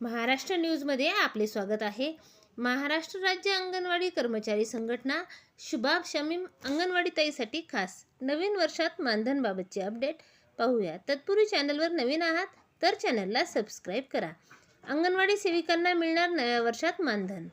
महाराष्ट्र न्यूजमध्ये आपले स्वागत आहे. महाराष्ट्र राज्य अंगणवाडी कर्मचारी संघटना शुभाब शमीम अंगणवाडी ताईसाठी खास नवीन वर्षात मानधनबाबतचे अपडेट पाहूया. तत्पूर्वी चॅनलवर नवीन आहात तर चॅनलला सबस्क्राईब करा. अंगणवाडी सेविकांना मिळणार नव्या वर्षात मानधन.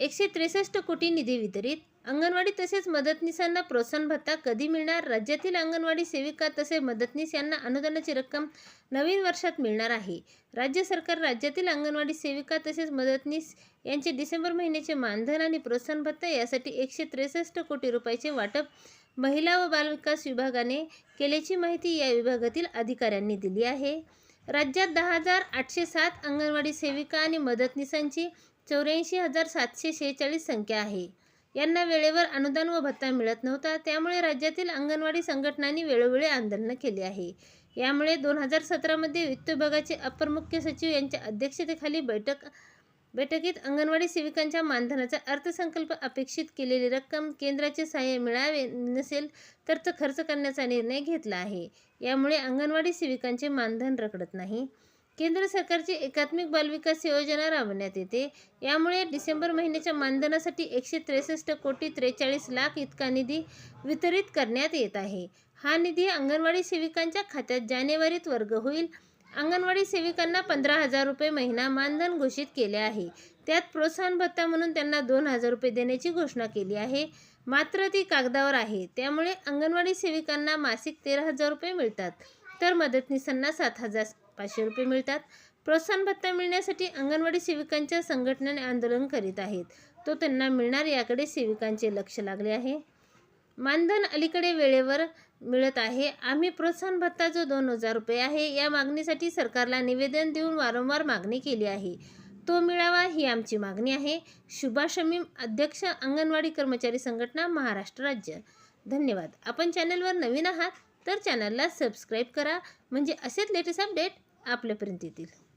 एकशे त्रेसष्ट कोटी निधी वितरित. अंगणवाडी तसेच मदतनीसांना प्रोत्साहन भत्ता कधी मिळणार? राज्यातील अंगणवाडी सेविका तसेच मदतनीस यांना अनुदानाची रक्कम नवीन वर्षात मिळणार आहे. राज्य सरकार राज्यातील अंगणवाडी सेविका तसेच मदतनीस यांचे डिसेंबर महिन्याचे मानधन आणि प्रोत्साहन भत्ता यासाठी एकशे त्रेसष्ट कोटी रुपयाचे वाटप महिला व बालविकास विभागाने केल्याची माहिती या विभागातील अधिकाऱ्यांनी दिली आहे. राज्यात दहा हजार आठशे सात अंगणवाडी सेविका आणि मदतनीसांची चौऱ्याऐंशी हजार सातशे शेहेचाळीस संख्या आहे. यांना वेळेवर अनुदान व भत्ता मिळत नव्हता त्यामुळे राज्यातील अंगणवाडी संघटनांनी वेळोवेळी आंदोलनं केली आहे. यामुळे दोन हजार सतरामध्ये वित्त विभागाचे अपर मुख्य सचिव यांच्या अध्यक्षतेखाली बैठक बैठकीत अंगणवाडी सेविकांच्या मानधनाचा अर्थसंकल्प अपेक्षित केलेली रक्कम केंद्राचे सहाय्य मिळावे नसेल तर तो खर्च करण्याचा निर्णय घेतला आहे. यामुळे अंगणवाडी सेविकांचे मानधन रखडत नाही. केंद्र सरकारची एकात्मिक बालविकास योजना राबवण्यात येते. यामुळे डिसेंबर महिन्याच्या मानधनासाठी एकशे त्रेसष्ट कोटी त्रेचाळीस लाख इतका निधी वितरित करण्यात येत आहे. हा निधी अंगणवाडी सेविकांच्या खात्यात जानेवारीत वर्ग होईल. अंगणवाडी सेविकांना पंधरा हजार रुपये महिना मानधन घोषित केले आहे. त्यात प्रोत्साहन भत्ता म्हणून त्यांना दोन हजार रुपये देण्याची घोषणा केली आहे. मात्र ती कागदावर आहे. त्यामुळे अंगणवाडी सेविकांना मासिक तेरा हजार रुपये मिळतात. तर मदतनीसांना सात हजार पाचशे रुपये मिळतात. प्रोत्साहन भत्ता मिळण्यासाठी अंगणवाडी सेविकांच्या संघटनेने आंदोलन करीत आहेत. तो त्यांना मिळणार याकडे सेविकांचे लक्ष लागले आहे. मानधन अलीकडे वेळेवर मिळत आहे. आम्ही प्रोत्साहन भत्ता जो दोन हजार रुपये आहे या मागणीसाठी सरकारला निवेदन देऊन वारंवार मागणी केली आहे. तो मिळावा ही आमची मागणी आहे. सुभाष शमीम अध्यक्ष अंगणवाडी कर्मचारी संघटना महाराष्ट्र राज्य. धन्यवाद. आपण चॅनलवर नवीन आहात तर चॅनलला सबस्क्राईब करा. म्हणजे असेच लेटेस्ट अपडेट आपल्यापर्यंत येतील.